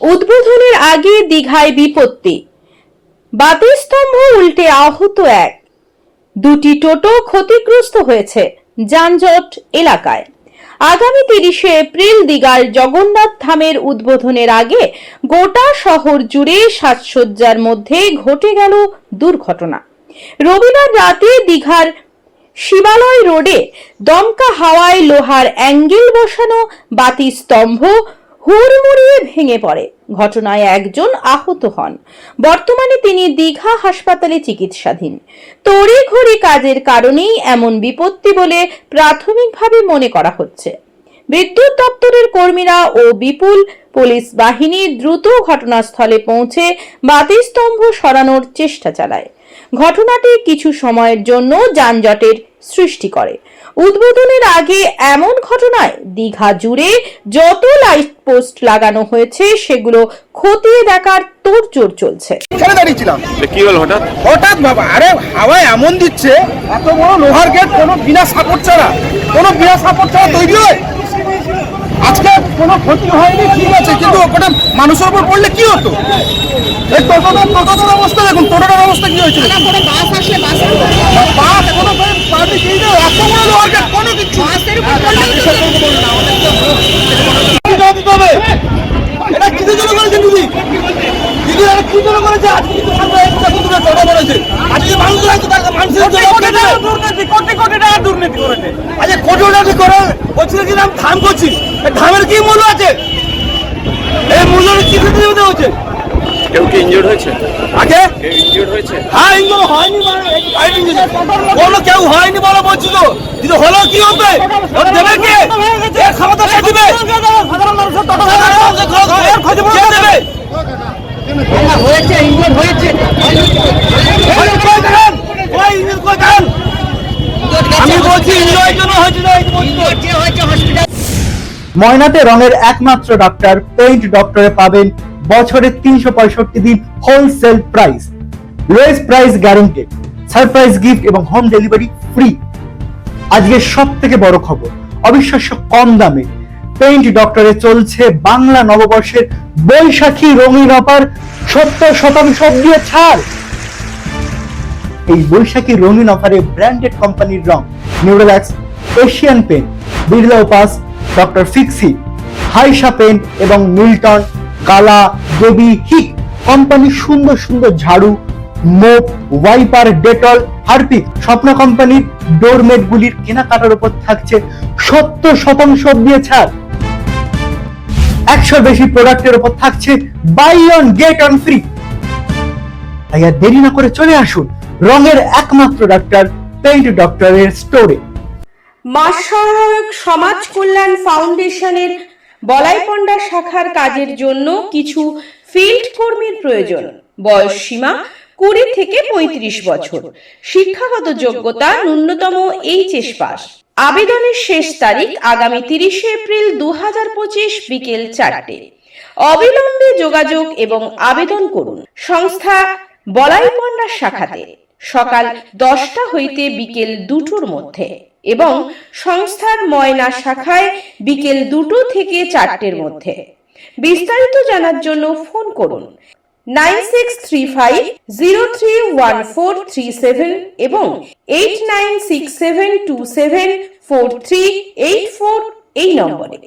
উদ্বোধনের আগে দীঘায় বিপত্তি। বাতিস্তম্ভ উল্টে আহত এক। দুটি টোটো ক্ষতিগ্রস্ত হয়েছে যানজট এলাকায়। আগামী তিরিশে এপ্রিল দীঘার জগন্নাথ ধামের উদ্বোধনের আগে গোটা শহর জুড়ে সাজসজ্জার মধ্যে ঘটে গেল দুর্ঘটনা। রবিবার রাতে দীঘার শিবালয় রোডে দমকা হাওয়ায় লোহার অ্যাঙ্গেল বসানো বাতি স্তম্ভ হুড়মুড়িয়ে ভেঙে পড়ে। ঘটনায় একজন আহত হন। বর্তমানে তিনি দীঘা হাসপাতালে চিকিৎসাধীন। তড়িঘড়ি কাজের কারণেই এমন বিপত্তি বলে প্রাথমিকভাবে মনে করা হচ্ছে। বিদ্যুৎ দপ্তরের কর্মীরা ও বিপুল পুলিশ বাহিনী দ্রুত ঘটনাস্থলে পৌঁছে বাতিস্তম্ভ সরানোর চেষ্টা চালায়। ঘটনাটি কিছু সময়ের জন্য যানজটের সৃষ্টি করে। উদ্বোধনের আগে এমন ঘটনায় দীঘা জুড়ে যত লাইট পোস্ট লাগানো হয়েছে সেগুলো খতিয়ে দেখার তোড়জোড় চলছে। এখানে দাঁড়িয়েছিলাম। কি হল হঠাৎ? হঠাৎ বাবা আরে হাওয়ায় এমন দিচ্ছে এত বড় লোহার গেট কোনো বিনা সাপোর্ট ছাড়া কোনো বিনা সাপোর্ট ছাড়া তৈরি হয়। আজকে কোনো ক্ষতি হয়নি ঠিক আছে কিন্তু ওটা মানুষের উপর পড়লে কি হতো? এই টোটোটার টোটোটার অবস্থা দেখুন টোটোটার অবস্থা কি হয়েছিল? বাস কোনো পার্টি কি দেয় এত বড় লোহার গেট কোনো কিছু কি জবাব দিতে হবে? এটা কিসের আজকে আজকে মানুষ আছে তার মানুষের দুর্নীতি কোটি কোটি টাকা দুর্নীতি করেছে আচ্ছা কোটি টাকা করে বলছিল কি নাম ধাম করছি ধামের কি মূল্য আছে এই মূল্য কি দিতে হচ্ছে কেউ কি ইনজুর্ড হয়েছে? আগে? কেউ ইনজুর্ড হয়েছে? হ্যাঁ এগুলো হয়নি। কোনো কেউ হয়নি বলে বলছি তো। কিন্তু হলো কি হবে? দেবে কে? খাবার কে দিবে। সাধারণ মানুষের কে? আমি বলছি জন্য। ময়নাতে রঙের একমাত্র ডক্টর পেইন্ট ডক্টরে পাবেন বছরে তিনশো পঁয়ষট্টি দিন wholesale price lowest price guaranteed surprise gift এবং হোম ডেলিভারি ফ্রি আজকের সব থেকে বড় খবর, অবিশ্বাস্য কম দামে পেইন্ট ডক্টরে চলছে বাংলা নববর্ষের বৈশাখী রঙিন অফার, সত্তর শতাংশ দিয়ে ছাড়। এই বৈশাখী রঙিন অফারে ব্র্যান্ডেড কোম্পানির রং Nerolac Asian paints Birla Opus doctor Fixit হাইসা paint এবং মিল্টন কালা দেবী হিক কোম্পানির সুন্দর সুন্দর ঝাড়ু, মোপ, ওয়াইপার, ডেটল, হারপিক, স্বপ্ন কোম্পানির ডোরমেট গুলির কেনাকাটার উপর থাকছে সত্তর শতাংশ দিয়ে ছাড়। একশোর বেশি প্রোডাক্টের উপর থাকছে buy one get one free তাই আর দেরি না করে চলে আসুন রঙের একমাত্র ডাক্তার পেইন্ট ডক্টরের স্টোরে মাস সহায়ক সমাজ কল্যাণ ফাউন্ডেশনের বলাইপন্ডা শাখার কাজের জন্য কিছু ফিল্ড কর্মীর প্রয়োজন। বয়স সীমা কুড়ি থেকে পঁয়ত্রিশ বছর। শিক্ষাগত যোগ্যতা ন্যূনতম এইচএস পাস। আবেদনের শেষ তারিখ আগামী তিরিশে এপ্রিল দু পঁচিশ বিকেল চারটে। অবিলম্বে যোগাযোগ এবং আবেদন করুন। সংস্থা বলাইপন্ডা শাখাতে। সকাল দশটা হইতে বিকেল দুটোর মধ্যে। এবং সংস্থার ময়না শাখায় বিকেল দুটো থেকে চারটের মধ্যে। বিস্তারিত জানার জন্য ফোন করুন nine six three five zero three one four three seven এবং eight nine six seven two seven four three eight four এই নম্বরে।